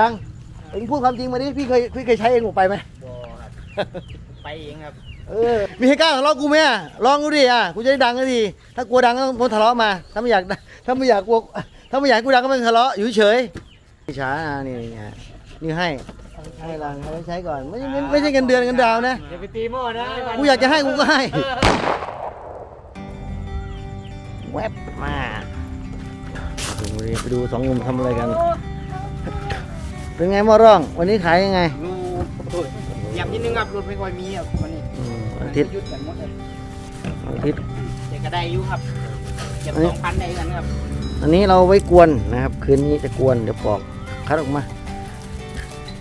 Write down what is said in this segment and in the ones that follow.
ลังเอ็งพูดความจริงมาดิพี่เคยพี่เคยใช้เองหมดไปไหมบอครับ ไปเองครับ เออมีใครกล้าทะเลาะกูไหมอะลองดูดิอะกูจะได้ดังก็ดี ถ้ากลัวดังก็ต้องทะเลาะมาถ้าไม่อยากดังถ้าไม่อยากกลัวถ้าไม่อยากให้กูดังก็ไม่ต้องทะเลาะอยู่เฉยๆช้าอะนี่นี่ฮะนี่ให้ให้ลังให้ใช้ก่อนไม่ใช่ไม่ไม่ใช่เงินเดือนเงินดาวนะ อย่าไปตีหม้อนะกูอยากจะให้กูก็ให้แวบมาดูดิไปดูสองหนุ่มทำอะไรกัน เป็นไงหมอร่อง วันนี้ขายยังไงรูอยากนิดนึงครับรถไม่ค่อยมีครับวันนี้อืมวันอาทิตย์ยุดกันหมดเลยวันอาทิตย์ เด็กก็ได้อยู่ครับเก็บอันนี้สองพันได้กันครับอันนี้เราไว้กวนนะครับ คืนนี้จะกวนเดี๋ยวปอกคัดออกมา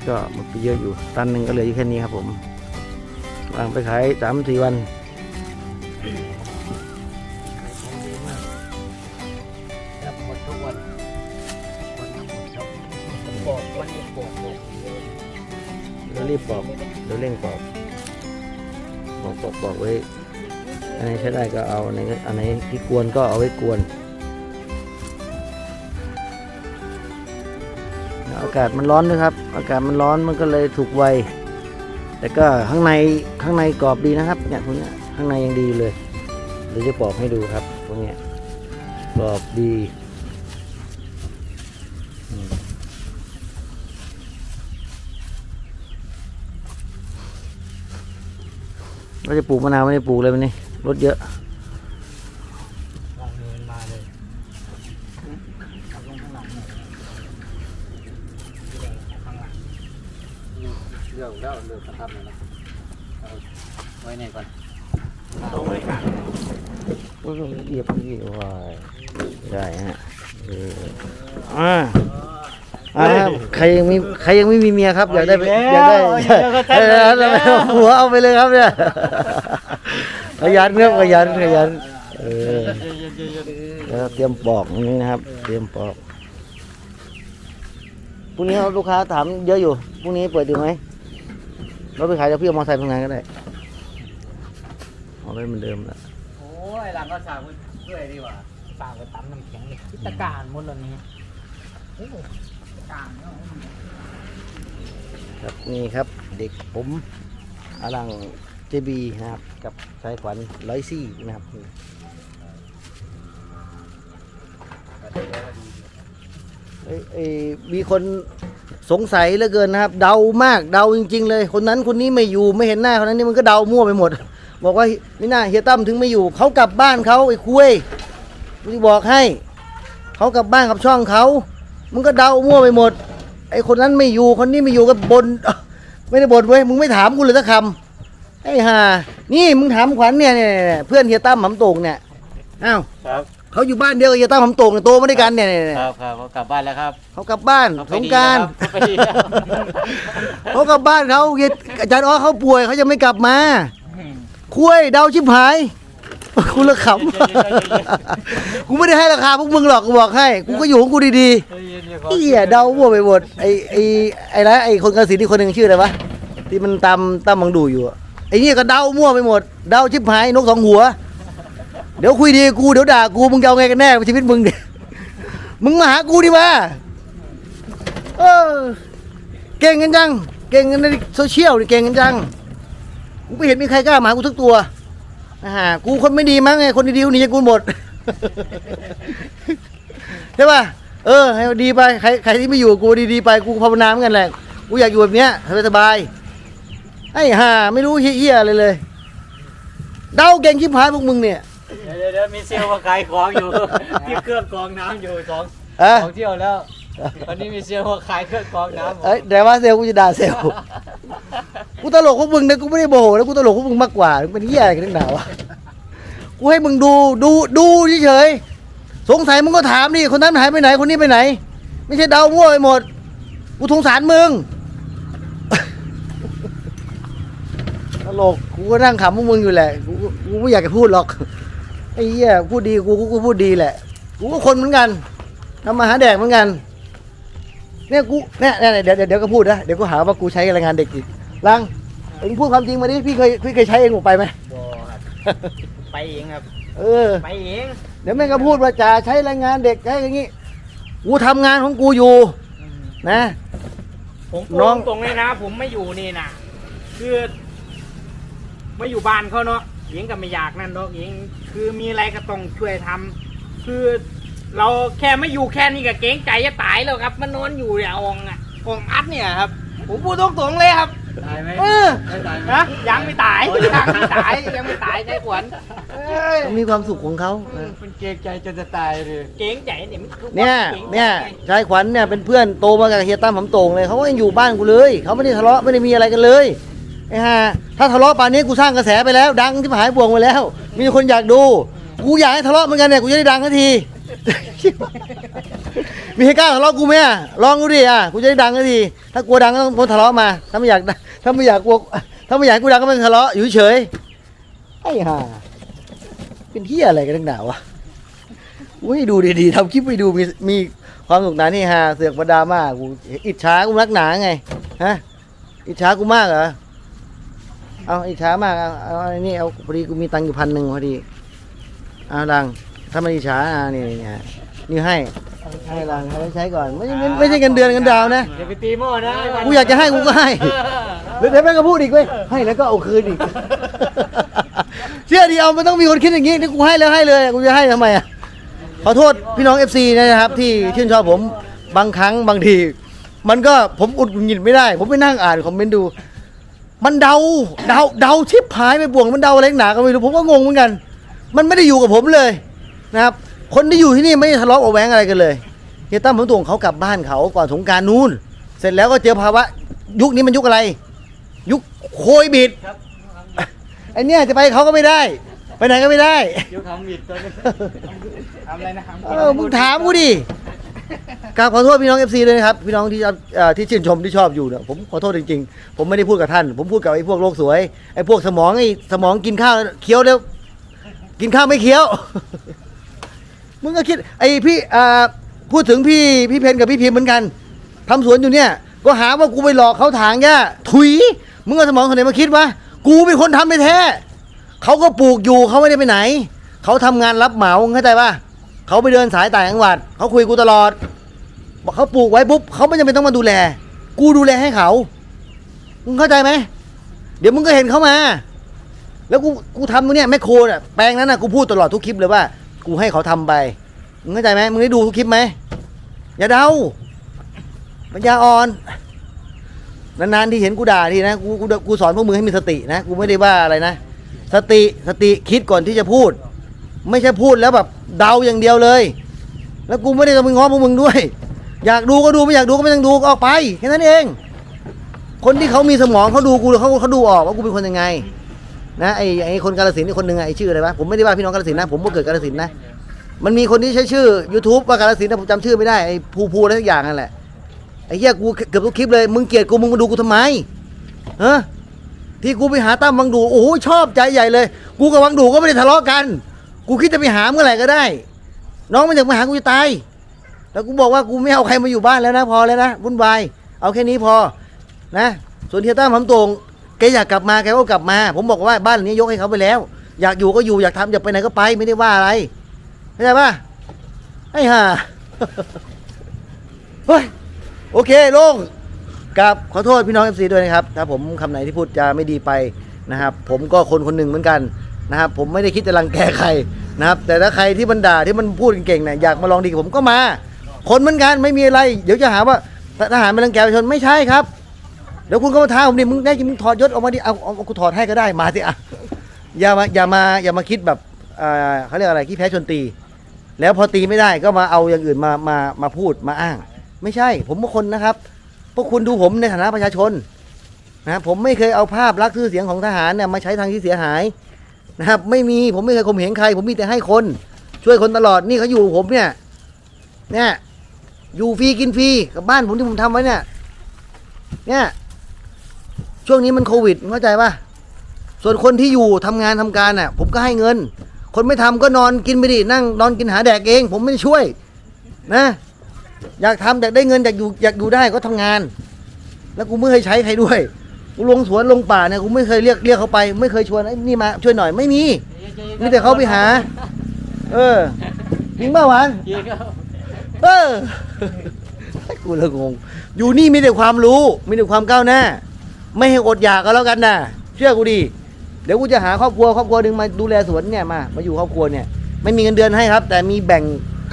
ก็หมดไปเยอะอยู่ ตันหนึ่งก็เหลืออยู่แค่นี้ครับผมวางไปขายสามสี่วัน รีบปอกเดี๋ยวเร่งปอกปอกปอกปอกไว้ อันไหนใช้ได้ก็เอาอันไหนอันไหนที่กวนก็เอาไว้กวนอากาศมันร้อนด้วยครับ อากาศมันร้อนมันก็เลยถูกไว แต่ก็ข้างในข้างในกรอบดีนะครับเนี่ยพวกนี้ข้างในยังดีเลยเดี๋ยวจะปอกให้ดูครับพวกนี้กรอบดี เราจะปลูกมะนาวไม่ได้ปลูกเลยวันนี้รถเยอะลองเดินมาเลยเอาลงข้างหลังหน่อยข้างหลังเรื่องแล้วเรื่องสภาพนี่นะเอาไว้ในก่อนโอ้ยเหยียบนี่ว้ายได้ฮะเอออ่า อ่าใครยังมีใครยังไม่มีเมียครับอยากได้ไปอยากได้เออเอาหัวเอาไปเลยครับเนี่ยขยันครับขยันขยันเออแล้วก็เตรียมปอกอย่างนี้นะครับ เตรียมปอกพรุ่งนี้ลูกค้าถามเยอะอยู่พรุ่งนี้เปิดอยู่ไหมเราไปขายเดี๋ยวพี่เอามอเตอร์ไซค์ไปทำงานก็ได้เอาไว้เหมือนเดิมแหละ โอ้ยหลังก็สาวด้วยดีกว่าสาวก็ตำน้ำแข็งเลยตะการหมดแล้วนี่ ครับนี่ครับเด็กผมอลังเจบีนะครับ กับสายขวัญร้อยซี่นะครับเออมีคนสงสัยเหลือเกินนะครับ เดามากเดาจริง ๆ เลย คนนั้นคนนี้ไม่อยู่ไม่เห็นหน้าคนนั้นนี่มันก็เดามั่วไปหมด บอกว่านี่น่าเฮียตั้มถึงไม่อยู่เขากลับบ้านเขาไอ้คุยกูจะบอกให้เขากลับบ้านกับช่องเขา มึงก็เดามั่วไปหมด ไอ้คนนั้นไม่อยู่คนนี้ไม่อยู่ก็บนไม่ได้บ่นเว้ยมึงไม่ถามกูเลยสักคำไอ้ห่านี่มึงถามขวัญเนี่ยเนี่ยเนี่ยเพื่อนเฮียตั้มหำโตงเนี่ยอ้าวครับเขาอยู่บ้านเดียวกับเฮียตั้มหำโตงเนี่ยโตมาด้วยกันเนี่ยเนี่ยเนี่ยครับครับเขากลับบ้านแล้วครับเขากลับบ้านเขาสไปงดีกรารแล้วเขาไปดีแล้วเขากลับบ้านเขาเฮียอาจารย์อ้อเขาป่วยเขาจะไม่กลับมาคุยเดาชิบหายกูละขำกูไม่ได้ให้ราคาพวกมึงหรอกกูบอกให้กูก็อยู่ของกูดีๆ เฮียเดามั่วไปหมดไอ้ไอ้ไอ้นะไอ้คนกระสีที่คนหนึ่งชื่ออะไรวะที่มันตามตามมังดูอยู่อะไอ้นี่ก็เดามั่วไปหมดเดาชิบหายนกสองหัว เดี๋ยวคุยดีกับกูเดี๋ยวด่ากูมึงจะเอาไงกันแน่ชีวิตมึงเนี่ยมึงมาหากูดีมาเออเก่งกันจังเก่งกันในโซเชียลนี่เก่งกันจังกูไม่เห็นมีใครกล้ามาหากูทุกตัวอ่ากูคนไม่ดีมั้งไงคนดีๆหนี่จะกูหมดใช่ป่ะ เออให้ดีไปใครใครที่ไม่อยู่กับกูดีๆไปกูภาวนาเหมือนกันแหละกูอยากอยู่แบบเนี้ยสบายๆไอ้ห่าไม่รู้เฮี้ยๆอะไรเลย เดาเก่งชิบหายพวกมึงเนี่ย เดี๋ยวเดี๋ยวเดี๋ยวมีเซลล์มาขายของอยู่ ที่เครื่องกรองน้ำอยู่สองเอะสองเที่ยวแล้ววันนี้มีเซลล์มาขายเครื่องกรองน้ำเอ้ยแต่ว่าเซลลกูจะด่าเซลลกูตลกพวกมึงนะกูไม่ได้โมโหแล้วกูตลกพวกมึงมากกว่ามึงเป็นเหี้ยอะไรกันนักหนาวะกูให้มึงดูดูดูเฉยๆ สงสัยมึงก็ถามดิคนนั้นหายไปไหนคนนี้ไปไหน ไม่ใช่เดามั่วไปหมดกูสงสารมึงตลกกูก็นั่งขำพวกมึงอยู่แหละกูกูกูไม่อยากจะพูดหรอกไอ้เหี้ยพูดดีกูกูก็พูดดีแหละกูก็คนเหมือนกันทำมาหาแดกเหมือนกันเนี่ยกูเนี่ยเนี่ยเดี๋ยวเดี๋ยวเดี๋ยวก็พูดนะเดี๋ยวก็หาว่ากูใช้แรงงานเด็กอีกลังเอ็งพูดความจริงมาดิพี่เคยพี่เคยใช้เองหมดไปไหมบอครับไปเองครับ เออ ไปเอง เดี๋ยวแม่งก็พูดว่าจ่าใช้แรงงานเด็กใช้อย่างงี้ กูทำงานของกูอยู่นะ ผมพูดน้อง ตรงๆเลยนะ ผมไม่อยู่นี่นะคือไม่อยู่บ้านเขาเนาะหญิงก็ไม่อยากนั่นดอกหญิงคือมีอะไรก็ต้องช่วยทำคือเราแค่ไม่อยู่แค่นี้ก็เกรงใจจะตายแล้วครับ มันนอนอยู่เนี่ยองค์อะองค์อัดเนี่ยครับ ผมพูดตรงๆเลยครับ ตายไหมเออได้ตายไหม นะยังไม่ตายยังไม่ตายยังไม่ตายใจขวัญเอ้ยมีความสุขของเขานะมันเกรงใจจนจะตายเลยเกรงใจเนี่ยมันคือเนี่ยกรงใจเนี่ยชายขวัญเนี่ยเป็นเพื่อนโตมากับเฮียตั้มหำโตงเลยเขาก็ยังอยู่บ้านกูเลยเขาไม่ได้ทะเลาะไม่ได้มีอะไรกันเลยไอ้ห่าถ้าทะเลาะป่านนี้กูสร้างกระแสไปแล้ว ดังที่หายบวงไปแล้ว มีคนอยากดู กูอยากให้ทะเลาะเหมือนกันเนี่ยกูจะได้ดังทันที มีใครกล้าทะเลาะกูไหมอะลองดูดิอะกูจะได้ดังทันทีถ้ากลัวดังก็ต้องคนทะเลาะมาถ้าไม่อยากถ้าไม่อยากกลัวถ้าไม่อยากกูดังก็ไม่ทะเลาะอยู่เฉยไอ้ห่าเป็นที่อะไรกันนักหนาวะอุ้ยดูดีๆทำคลิปไปดูมีมีความสนุกหนานี่ฮะเสือกมาดราม่ากูอิจฉากูนักหนาไงฮะอิจฉากูมากเหรอเอาอิจฉามากเอาเอาอันนี้เอาพอดีกูมีตังค์อยู่พันหนึ่งพอดีเอาดัง ถ้ามันอิจฉาอ่านี่นี่ฮะนี่ให้ให้ดังให้ใช้ก่อนไม่ใช่เงินไม่ใช่เงินเดือนเงินดาวนะอย่าไปตีหม้อนะกูอยากจะให้กูก็ให้เดี๋ยวเดี๋ยวแม่งก็พูดอีกเว้ยให้แล้วก็เอาคืนอีก เชื่อดีเอามันต้องมีคนคิดอย่างนี้นี่กูให้แล้วให้เลยกูจะให้ทำไมอะขอโทษพี่น้อง FC นะครับ ที่ชื่นชอบผมบางครั้งบางที มันก็ผมอุดหงิดไม่ได้ ผมไปนั่งอ่านคอมเมนต์ดู มันเดาเดาเดาชิบหายไปบ่วงมันเดาอะไรหนาก็ไม่รู้ผมก็งงเหมือนกัน มันไม่ได้อยู่กับผมเลย นะครับ คนที่อยู่ที่นี่ไม่ได้ทะเลาะเบาะแวงอะไรกันเลยเฮียตั้มผมตวงเขากลับบ้านเขาก่อนสงกรารนู้นเสร็จแล้วก็เจอภาวะ ยุคนี้มันยุคอะไร ยุคโคยบิดไอเนี้ยจะไปเขาก็ไม่ได้ ไปไหนก็ไม่ได้ยุคทำมิดตัวนี้ทำอะไรนะครับเออมึงถามกูดิกราบขอโทษพี่น้อง FC ด้วยนะครับ พี่น้องที่ชอบเอ่อที่ชื่นชมที่ชอบอยู่เนี่ยผมขอโทษจริงๆ ผมไม่ได้พูดกับท่าน ผมพูดกับไอ้พวกโลกสวยไอ้พวกสมองไอ้สมองกินข้าวเคี้ยวแล้วกินข้าวไม่เคี้ยว มึงก็คิดไอ้พี่อ่าพูดถึงพี่พี่เพนกับพี่พิมพ์เหมือนกันทำสวนอยู่เนี่ย ก็หาว่ากูไปหลอกเขาถางหญ้าถุย มึงเอาสมองคนไหนมาคิดวะกูเป็นคนทำไปแท้เขาก็ปลูกอยู่เขาไม่ได้ไปไหน เขาทำงานรับเหมาเข้าใจปะเขาไปเดินสายต่างจังหวัดเขาคุยกูตลอด บอกเขาปลูกไว้ปุ๊บเขาไม่จำเป็นต้องมาดูแล กูดูแลให้เขา มึงเข้าใจไหม เดี๋ยวมึงก็เห็นเขามา แล้วกูกูทำตรงเนี้ยแมคโครน่ะแปลงนั้นน่ะกูพูดตลอดทุกคลิปเลยว่า กูให้เขาทำไปมึงเข้าใจไหมมึงได้ดูคลิปไหมอย่าเดาปัญญาอ่อนนานๆที่เห็นกูด่าทีนะกูกูกูสอนพวกมึงให้มีสตินะกูไม่ได้ว่าอะไรนะสติสติคิดก่อนที่จะพูด ไม่ใช่พูดแล้วแบบเดาอย่างเดียวเลย แล้วกูไม่ได้จะไปง้อพวกมึงด้วย อยากดูก็ดูไม่อยากดูก็ไม่ต้องดูออกไปแค่นั้นเอง คนที่เขามีสมองเขาดูกูเขาเขาดูออกว่ากูเป็นคนยังไง นะไอ้ไอ้คนกาลสินธุ์นี่คนหนึ่งอะไอ้ชื่ออะไรวะผมไม่ได้ว่าพี่น้องกาลสินธุ์นะ ผมก็เกิดกาลสินธุ์นะมันมีคนที่ใช้ชื่อ YouTube ว่ากาลสินนะผมจำชื่อไม่ได้ไอ้ภูภูอะไรสักอย่างนั่นแหละไอ้เหี้ยกูเกือบทุกคลิปเลยมึงเกลียดกูมึงมาดูกูทำไมฮะที่กูไปหาตั้มวังดูโอ้โหชอบใจใหญ่เลย กูกับวังดูก็ไม่ได้ทะเลาะกัน กูคิดจะไปหาเมื่อไหร่ก็ได้ น้องมันอยากมาหากูจะตายแล้วกูบอกว่ากูไม่เอาใครมาอยู่บ้านแล้วนะ พอแล้วนะวุ่นวายเอาแค่นี้พอนะ ส่วนเฮียตั้มผมตรง แกอยากกลับมาแกก็กลับมา ผมบอกว่าบ้านหลังนี้ยกให้เขาไปแล้ว อยากอยู่ก็อยู่อยากทำอยากไปไหนก็ไปไม่ได้ว่าอะไรเข้าใจปะไอ้ห่า เฮ้ยโอเคลงกับขอโทษพี่น้องเอฟซีด้วยนะครับถ้าผมคำไหนที่พูดจะไม่ดีไปนะครับ ผมก็คนคนหนึ่งเหมือนกันนะครับ ผมไม่ได้คิดจะรังแกใครนะครับ แต่ถ้าใครที่มันด่าที่มันพูดเก่งๆเนี่ยอยากมาลองดีกับผมก็มา คนเหมือนกันไม่มีอะไร เดี๋ยวจะหาว่าทหารเป็นรังแกประชาชนไม่ใช่ครับ เดี๋ยวคุณก็มาท้าผมดิมึงได้จริงมึงถอดยศออกมาดิเอาเอาเอากูถอดให้ก็ได้มาสิอะอย่ามาอย่ามาอย่ามาคิดแบบอ่าเขาเรียกอะไรขี้แพ้ชนตี แล้วพอตีไม่ได้ก็มาเอาอย่างอื่นมามามาพูดมาอ้าง ไม่ใช่ ผมเป็นคนนะครับพวกคุณดูผมในฐานะประชาชนนะครับผมไม่เคยเอาภาพลักษณ์ชื่อเสียงของทหารเนี่ยมาใช้ทางที่เสียหายนะครับ ไม่มีผมไม่เคยข่มเหงใคร ผมมีแต่ให้คน ช่วยคนตลอดนี่เขาอยู่ผมเนี่ยเนี่ยอยู่ฟรีกินฟรีกับบ้านผมที่ผมทำไว้เนี่ยเนี่ย ช่วงนี้มันโควิดเข้าใจป่ะส่วนคนที่อยู่ทำงานทำการน่ะ ผมก็ให้เงิน คนไม่ทำก็นอนกินไปดินั่งนอนกินหาแดกเอง ผมไม่ได้ช่วย นะ อยากทำอยากได้เงินอยากอยู่อยากอยู่ได้ก็ทำงาน แล้วกูไม่เคยใช้ใครด้วยกูลงสวนลงป่าเนี่ยกูไม่เคยเรียกเรียกเขาไป ไม่เคยชวนไอ้นี่มาช่วยหน่อยไม่มีมีแต่เขาไปหา เออจริงป่าวหวานเยี่ยมเออกูเลยงง อยู่นี่มีแต่ความรู้ มีแต่ความก้าวหน้า ไม่ให้อดอยากก็แล้วกันนะเชื่อกูดิเดี๋ยวกูจะหาครอบครัวครอบครัวหนึ่งมาดูแลสวนเนี่ยมามาอยู่ครอบครัวเนี่ยไม่มีเงินเดือนให้ครับ แต่มีแบ่ง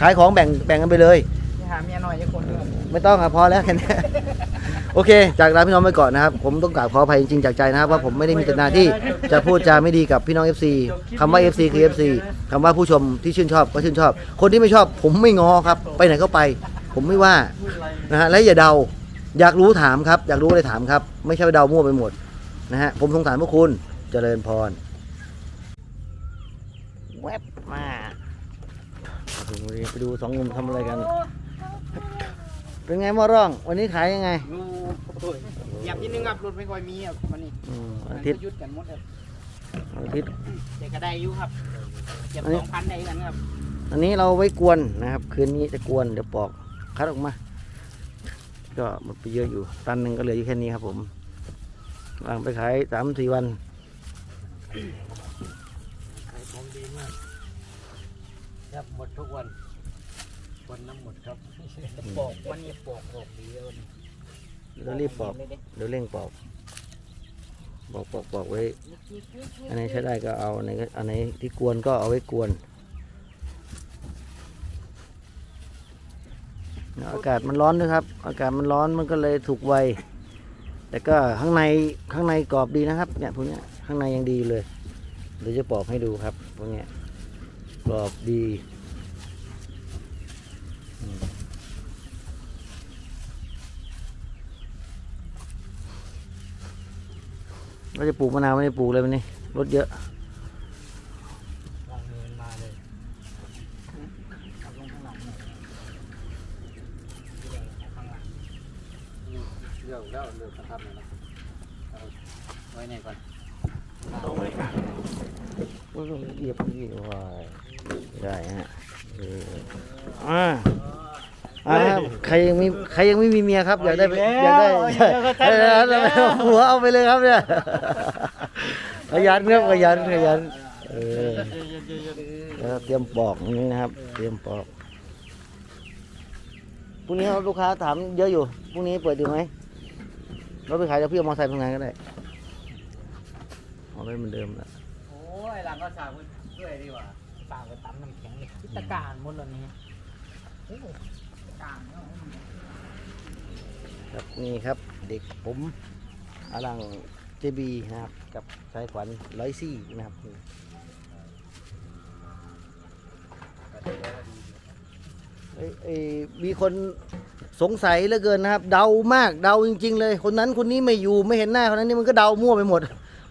ขายของแบ่งแบ่งกันไปเลย ไปหาเมียหน่อยจะคนเดียว ไม่ต้องครับพอแล้วแค่นี้ โอเค จากลาพี่น้องไปก่อนนะครับ ผมต้องกราบขออภัยจริงๆจากใจนะครับ ว่าผมไม่ได้มีเจตนาที่จะพูดจาไม่ดีกับพี่น้อง FC คำว่า FC คือ FC คำว่าผู้ชมที่ชื่นชอบก็ชื่นชอบ คนที่ไม่ชอบ ผมไม่งอครับ ไปไหนก็ไป ผมไม่ว่านะฮะและอย่าเดา อยากรู้ถามครับ อยากรู้อะไรถามครับ ไม่ใช่ไปเดามั่วไปหมดนะฮะผมสงสารพวกคุณเจริญพรแวบมาไปดูสองหนุ่มทำอะไรกัน เป็นไงหมอร่อง วันนี้ขายยังไงดูโอ้ยเหยียบนิดนึงครับรถไม่ค่อยมีครับวันนี้อืมมันอาทิตย์ก็ยุดกันหมดครับอาทิตย์แต่ก็ได้อยู่ครับเหยียบอันนี้สองพันได้กันครับ อันนี้เราไว้กวนนะครับ คืนนี้จะกวนเดี๋ยวปอกคัดออกมา ก็หมดไปเยอะอยู่ ตันหนึ่งก็เหลืออยู่แค่นี้ครับผมวางไปขายสามสี่วันขายของดีมากครับหมดทุกวันคนน้ำหมดครับปอกวันนี้ปอกออกดีเลยวันนี้เดี๋ยวรีบปอกเลยเด้เดี๋ยวเร่งปอกปอกปอกปอกไว้ อันไหนใช้ได้ก็เอาอันไหนก็อันไหนที่กวนก็เอาไว้กวน อากาศมันร้อนด้วยครับ อากาศมันร้อนมันก็เลยถูกไว แต่ก็ข้างในข้างในกรอบดีนะครับ เนี่ยพวกเนี้ยข้างในยังดีเลย เดี๋ยวจะปอกให้ดูครับพวกเนี้ยกรอบดีเราจะปลูกมะนาวไม่ได้ปลูกเลยวันนี้รถเยอะ วางเงินมาเลยเอาลงข้างหลังหน่อยข้างหลัง เรื่องแล้วเรื่องกระทำเลยนะเอาไว้ในก่อนเอาไว้ค่ะโอ้ยเหยียบเหยียบว้ายได้ฮะเอออ่าอ่าใครยังมีใครยังไม่มีเมียครับอยากได้อยากได้เออหัวเอาไปเลยครับเนี่ยขยันครับขยันขยันเออแล้วเตรียมปอกนี่นะครับ เตรียมปอกพรุ่งนี้ลูกค้าถามเยอะอยู่พรุ่งนี้เปิดอยู่ไหม รถไปขายเดี๋ยวพี่เอามอเตอร์ไซค์ไปทำงานก็ได้เอาไว้เหมือนเดิมแหละโอ้ยหลังก็สาวด้วยดีกว่าสาวไปตั้มน้ำแข็งเลยพิตะการหมดเลยนี่โอ้โหพิตะการเนาะครับนี่ครับเด็กผมอลังเจบีนะครับกับสายขวัญร้อยซี่นะครับ เอ้ยเอ้ยมีคนสงสัยเหลือเกินนะครับ เดามากเดาจริง ๆ เลย คนนั้นคนนี้ไม่อยู่ไม่เห็นหน้าคนนั้นนี่มันก็เดามั่วไปหมด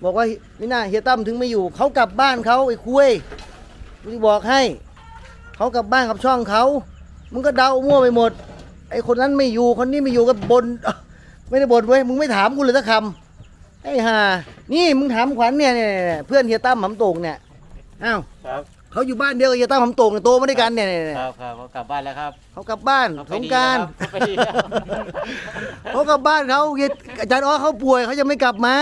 บอกว่าไม่น่าเฮียตั้มถึงไม่อยู่เขากลับบ้านเขาไอ้คุยกูจะบอกให้เขากลับบ้านกับช่องเขามึงก็เดามั่วไปหมด ไอ้คนนั้นไม่อยู่คนนี้ไม่อยู่กับบนไม่ได้บนเว้ยมึงไม่ถามกูเลยสักคำไอ้ห่านี่มึงถามขวัญเนี่ยเนี่ยเนี่ยเพื่อนเฮียตั้มหำโตงเนี่ยอ้าว ครับ เขาอยู่บ้านเดียวกับเฮียตั้มหำโตงเนี่ยโตมาด้วยกันเนี่ยเนี่ยเนี่ยครับครับกลับบ้านแล้วครับเขากลับบ้านเขาไปสงดีกรารแล้วเขาไปดีแล้วเขากลับบ้านเขาเฮียอาจารย์อ้อเขาป่วยเขายังไม่กลับมา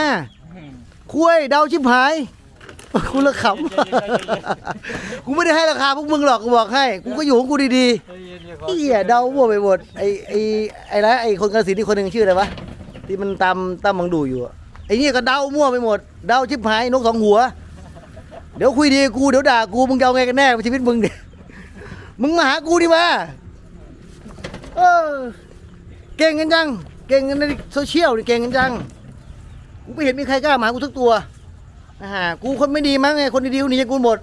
คุยเดาชิบหายกูละขำกูไม่ได้ให้ราคาพวกมึงหรอกกูบอกให้กูก็อยู่ของกูดีๆเหี้ยเดาวัวไปหมดไอ้ไอ้ไอ้ละไอ้คนกระสีที่คนหนึ่งชื่ออะไรวะที่มันตามตามมังดูอยู่อะไอ้เนี่ยก็เดามั่วไปหมด เดาชิบหายนกสองหัว เดี๋ยวคุยดีกูเดี๋ยวด่ากูมึงจะเอาไงกันแน่ชีวิตมึงเนี่ยมึงมาหากูดิมาเออเก่งกันจังเก่งกันในโซเชียลนี่เก่งกันจังกูไม่เห็นมีใครกล้ามาหากูสักตัวนะฮะกูคนไม่ดีมั้งไงคนดีๆหนีจากกูหมด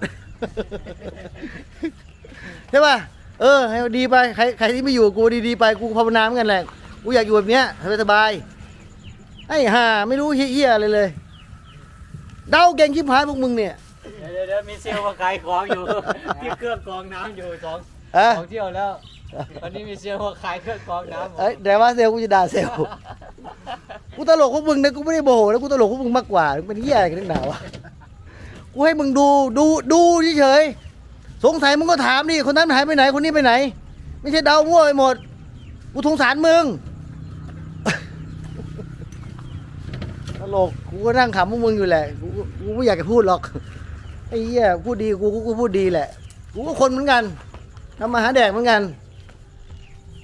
ใช่ป่ะเออให้ดีไปใครใครที่ไม่อยู่กูดีๆไปกูภาวนาเหมือนกันแหละกูอยากอยู่แบบเนี้ยสบายไอ้ห่าไม่รู้เฮี้ยอะไรเลย เดาเก่งชิบหายพวกมึงเนี่ย ดี๋ยวเดี๋ยวมีเซลล์มาขายของอยู่ ที่เครื่องกรองน้ำอยู่สองเอะสองเที่ยวแล้ววันนี้มีเซลล์มาขายเครื่องกรองน้ำเอ้ยแต่ว่าเซลลกูจะด่าเซลลกูตลกพวกมึงนะกูไม่ได้โมโหแล้วกูตลกพวกมึงมากกว่ามึงเป็นเฮี้ยอะไรกันนักหนาวะกูให้มึงดูดูดูเฉยๆสงสัยมึงก็ถามดิคนนั้นหายไปไหนคนนี้ไปไหน ไม่ใช่เดามั่วไปหมดกูสงสารมึงตลกกูก็นั่งขำพวกมึงอยู่แหละกูกูกูไม่อยากจะพูดหรอก ไอ้เหี้ยพูดดีกูกูก็พูดดีแหละ กูก็คนเหมือนกันทำมาหาแดกเหมือนกัน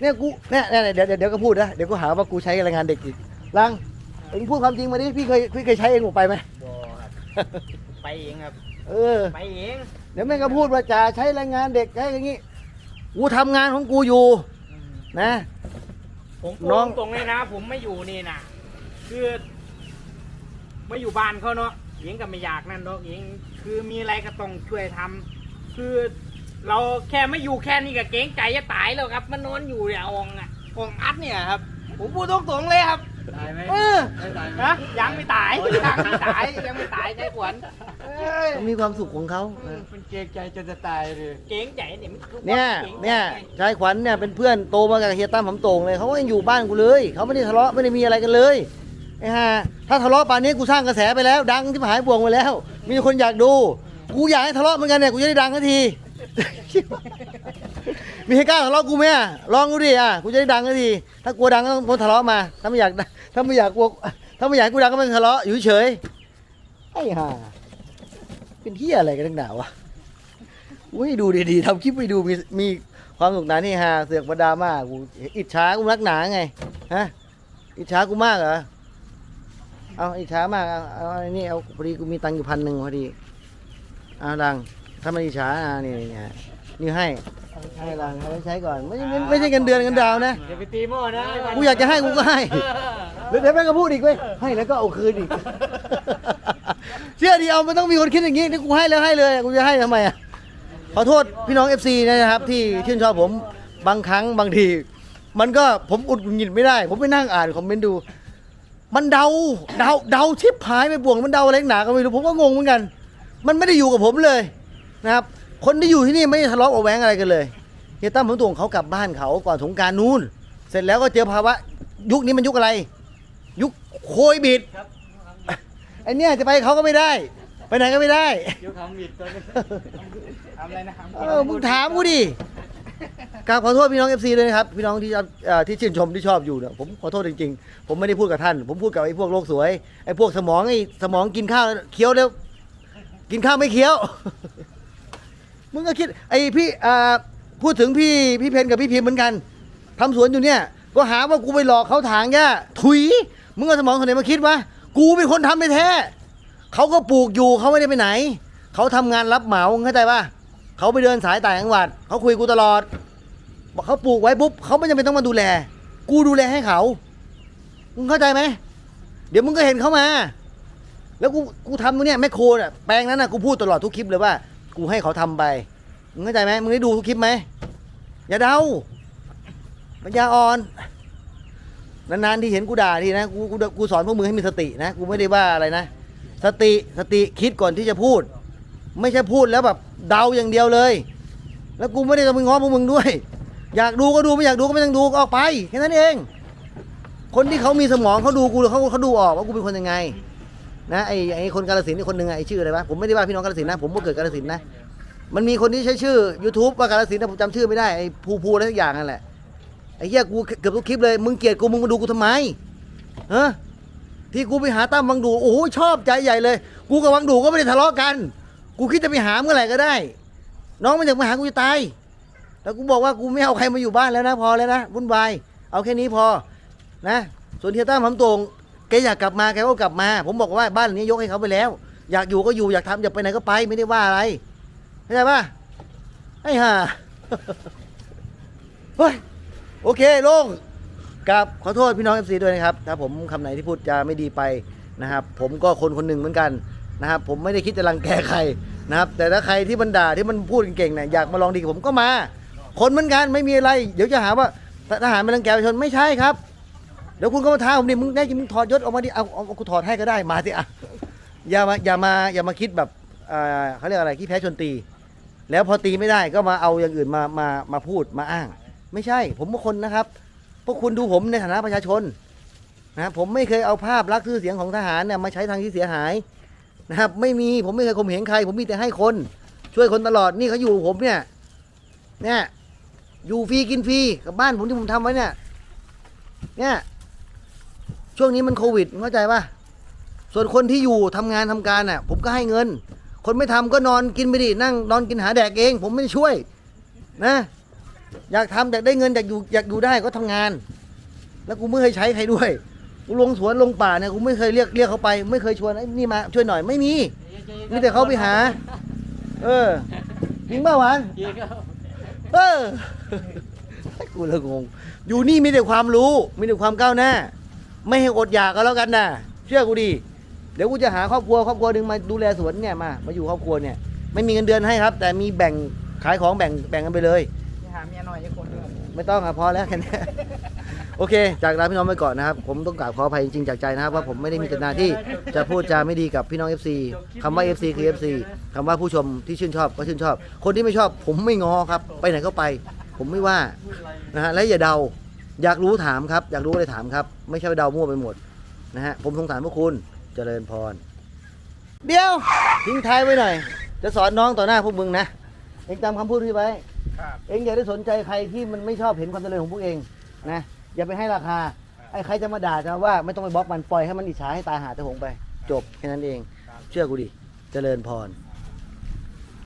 เนี่ยกูเนี่ยเนี่ยเดี๋ยวเดี๋ยวเดี๋ยวก็พูดนะเดี๋ยวกูหาว่ากูใช้แรงงานเด็กอีกลังเอ็งพูดความจริงมาดิพี่เคยพี่เคยใช้เองผมไปไหมบอครับไปเองครับเออ ไปเองเดี๋ยวแม่งก็พูดว่าจ่าใช้แรงงานเด็กใช้อย่างงี้กูทำงานของกูอยู่ อืมนะ ผมพูน้ดอง ตรงๆเลยนะ ผมไม่อยู่นี่นะคือไม่อยู่บ้านเขาเนาะ เองก็ไม่อยากนั่นดอกเองคือมีอะไรก็ต้องช่วยทำคือเราแค่ไม่อยู่แค่นี้ก็เกรงใจจะตายแล้วครับ มันนอนอยู่เนี่ยอองอะอองอัดเนี่ยครับผมพูดตรงๆเลยครับตายไหมเออไม่ตายไหมนะยังไม่ตายยังไม่ตายยังไม่ตายใจขวัญเอ้ยมีความสุขของเขานะมันเกรงใจจนจะตายเลยเกรงใจเนี่ยมันคือเนี่ยกรงใจเนี่ยชายขวัญเนี่ยเป็นเพื่อนโตมากับเฮียตั้มหำโตงเลยเขาก็ยังอยู่บ้านกูเลยเขาไม่ได้ทะเลาะไม่ได้มีอะไรกันเลย ไอ้ห่าถ้าทะเลาะป่านนี้กูสร้างกระแสไปแล้ว ดังที่หายบวงไปแล้ว มีคนอยากดู กูอยากให้ทะเลาะเหมือนกันเนี่ยกูจะได้ดังสักที มีใครกล้าทะเลาะกูไหมอะลองดูดิอะกูจะได้ดังสักที ถ้ากลัวดังก็ต้องคนทะเลาะมา ถ้าไม่อยาก ถ้าไม่อยากกลัว ถ้าไม่อยากกูดังก็ไม่ทะเลาะอยู่เฉยไอ้ห่าเป็นที่อะไรกันตั้งหนาวะอุ้ยดูดีๆทำคลิปไปดูมีมีความสนุกนะนี่ฮะเสือกมาดราม่ากูอิจฉากูนักหนาไงฮะอิจฉากูมากเหรอ เอาอิจฉามากเอาเอาอันนี้เอาพอดีกูมีตังค์อยู่พันหนึ่งพอดีเอาดังถ้ามันอิจฉาอ่านี่นี่ฮะนี่ให้ให้ดังให้ไว้ใช้ก่อนไม่ใช่ไม่ไม่ใช่เงินเดือนเงินดาวนะ อย่าไปตีหม้อนะกูอยากจะให้กูก็ให้เดี๋ยวเดี๋ยวแม่งก็พูดอีกเว้ยให้แล้วก็เอาคืนอีก เชื่อดีเอามันต้องมีคนคิดอย่างนี้นี่กูให้แล้วให้เลยกูจะให้ทำไมอะขอโทษพี่น้อง FC นะครับ ที่ชื่นชอบผมบางครั้งบางที มันก็ผมอุดหงิดไม่ได้ ผมไปนั่งอ่านคอมเมนต์ดู มันเดาเดาเดาชิบหายไปบ่วงมันเดาอะไรหนาก็ไม่รู้ผมก็งงเหมือนกัน มันไม่ได้อยู่กับผมเลยนะครับ คนที่อยู่ที่นี่ไม่ได้ทะเลาะเบาะแวงอะไรกันเลยเฮียตั้มผมตวงเขากลับบ้านเขาก่อนสงกรารนู้น เสร็จแล้วก็เจอภาวะยุคนี้มันยุคอะไร ยุคโคยบิดไอเนี้ยจะไปเขาก็ไม่ได้ ไปไหนก็ไม่ได้ยกคำบิดตัวนี้ทำอะไรนะครับเออมึงถามกูดิ กราบขอโทษพี่น้องเอฟซีด้วยนะครับ พี่น้องที่เอ่อที่ชื่นชมที่ชอบอยู่เนี่ยผมขอโทษจริงๆ ผมไม่ได้พูดกับท่าน ผมพูดกับไอ้พวกโลกสวย ไอ้พวกสมองไอ้สมองกินข้าวเคี้ยวแล้ว กินข้าวไม่เคี้ยว มึงก็คิด ไอ้พี่อ่าพูดถึงพี่พี่เพนกับพี่พิมพ์เหมือนกันทำสวนอยู่เนี่ย ก็หาว่ากูไปหลอกเขาถางหญ้าถุย มึงเอาสมองคนไหนมาคิดวะกูเป็นคนทำไปแท้ เขาก็ปลูกอยู่เขาไม่ได้ไปไหน เขาทำงานรับเหมาเข้าใจปะเขาไปเดินสายต่างจังหวัด เขาคุยกูตลอด บอกเขาปลูกไว้ปุ๊บเขาไม่จำเป็นต้องมาดูแล กูดูแลให้เขา มึงเข้าใจไหม เดี๋ยวมึงก็เห็นเขามา แล้วกู กูทำตรงเนี้ยแมคโครน่ะแปลงนั้นน่ะ กูพูดตลอดทุกคลิปเลยว่า กูให้เขาทำไป มึงเข้าใจไหมมึงได้ดูทุกคลิปไหม อย่าเดาปัญญาอ่อน นานๆที่เห็นกูด่าทีนะ กู กู กูสอนพวกมึงให้มีสตินะ กูไม่ได้ว่าอะไรนะ สติ สติคิดก่อนที่จะพูด ไม่ใช่พูดแล้วแบบเดาอย่างเดียวเลย แล้วกูไม่ได้จะไปง้อพวกมึงด้วย อยากดูก็ดูไม่อยากดูก็ไม่ต้องดูก็ออกไปแค่นั้นเอง คนที่เขามีสมองเขาดูกูเขาเขาดูออกว่ากูเป็นคนยังไง นะไอ้ไอ้คนกาลสินธุ์ไอ้คนหนึ่งไอ้ชื่ออะไรวะผมไม่ได้ว่าพี่น้องกาลสินธุ์นะ ผมก็เกิดกาลสินธุ์นะมันมีคนที่ใช้ชื่อ YouTube ว่ากาลสินธุ์นะผมจำชื่อไม่ได้ไอ้ภูภูอะไรสักอย่างนั่นแหละไอ้เหี้ยกูเกือบทุกคลิปเลยมึงเกลียดกูมึงมาดูกูทำไมฮะที่กูไปหาตั้มวังดูโอ้โหชอบใจใหญ่เลย กูกับวังดูก็ไม่ได้ทะเลาะกัน กูคิดจะไปหาเมื่อไหร่ก็ได้ น้องมันอยากมาหากูจะตาย แล้วกูบอกว่ากูไม่เอาใครมาอยู่บ้านแล้วนะพอแล้วนะวุ่นวายเอาแค่นี้พอนะส่วนเทียต้าผมตรงแกอยากกลับมาแกก็กลับมา ผมบอกว่าบ้านหลังนี้ยกให้เขาไปแล้ว อยากอยู่ก็อยู่อยากทำอยากไปไหนก็ไปไม่ได้ว่าอะไรเข้าใจปะไอ้ห่าเฮ้ยโอเคโล่งกับขอโทษพี่น้องเอฟซีด้วยนะครับถ้าผมคำไหนที่พูดจาไม่ดีไปนะครับ ผมก็คนคนหนึ่งเหมือนกันนะครับ ผมไม่ได้คิดจะรังแกใครนะครับ แต่ถ้าใครที่มันด่าที่มันพูดเก่งๆเนี่ยอยากมาลองดีกับผมก็มา คนเหมือนกันไม่มีอะไร เดี๋ยวจะหาว่าทหารมารังแกประชาชนไม่ใช่ครับเดี๋ยวคุณก็มาท้าผมดิมึงได้จริงมึงถอดยศออกมาดิเอาเอาเอากูถอดให้ก็ได้มาสิอะอย่ามาอย่ามาอย่ามาคิดแบบอ่าเขาเรียกอะไรขี้แพ้ชนตี แล้วพอตีไม่ได้ก็มาเอาอย่างอื่นมามามาพูดมาอ้าง ไม่ใช่ ผมเป็นคนนะครับพวกคุณดูผมในฐานะประชาชนนะผมไม่เคยเอาภาพลักษณ์ชื่อเสียงของทหารเนี่ยมาใช้ทางที่เสียหายนะครับ ไม่มีผมไม่เคยข่มเหงใคร ผมมีแต่ให้คน ช่วยคนตลอดนี่เขาอยู่ผมเนี่ยเนี่ย อยู่ฟรีกินฟรีกับบ้านผมที่ผมทำไว้เนี่ย เนี่ยช่วงนี้มันโควิดเข้าใจป่ะส่วนคนที่อยู่ทำงานทำการน่ะ ผมก็ให้เงิน คนไม่ทำก็นอนกินไปดินั่งนอนกินหาแดกเอง ผมไม่ได้ช่วย นะ อยากทำอยากได้เงินอยากอยู่อยากอยู่ได้ก็ทำงาน แล้วกูไม่เคยใช้ใครด้วยกูลงสวนลงป่าเนี่ยกูไม่เคยเรียกเรียกเขาไป ไม่เคยชวนไอ้นี่มาช่วยหน่อยไม่มีมีแต่เขาไปหา เออจริงเปล่าหวานเยอะก็เออ กูเลยงง อยู่นี่มีแต่ความรู้ มีแต่ความก้าวหน้า ไม่ให้อดอยากก็แล้วกันนะเชื่อกูดิเดี๋ยวกูจะหาครอบครัวครอบครัวหนึ่งมาดูแลสวนเนี่ยมา มาอยู่ครอบครัวเนี่ย ไม่มีเงินเดือนให้ครับ แต่มีแบ่งขายของแบ่งแบ่งกันไปเลยไปหาเมียหน่อยอีกคนด้วยไม่ต้องครับพอแล้วแค่นี้โอเค จากลาพี่น้องไปก่อนนะครับ ผมต้องกราบขออภัยจริงๆจากใจนะครับว่าผมไม่ได้มีเจตนาที่จะพูดจาไม่ดีกับพี่น้อง FC คำว่า FC คือ FC คำว่าผู้ชมที่ชื่นชอบก็ชื่นชอบ คนที่ไม่ชอบ ผมไม่งอครับ ไปไหนก็ไป ผมไม่ว่านะฮะและอย่าเดาอยากรู้ถามครับ อยากรู้อะไรถามครับ ไม่ใช่ไปเดามั่วไปหมดนะฮะผมสงสารพวกคุณเจริญพร เดี๋ยวทิ้งท้ายไว้หน่อย จะสอนน้องต่อหน้าพวกมึงนะเองจำคำพูดที่ไว้ครับเองอย่าได้สนใจใครที่มันไม่ชอบเห็นความเจริญของพวกเองนะอย่าไปให้ราคาไอ้ใครจะมาด่าจะว่าไม่ต้องไปบล็อกมันปล่อยให้มันอิจฉาให้ตายหาแต่หงไป จบแค่นั้นเอง เชื่อกูดิเจริญพรค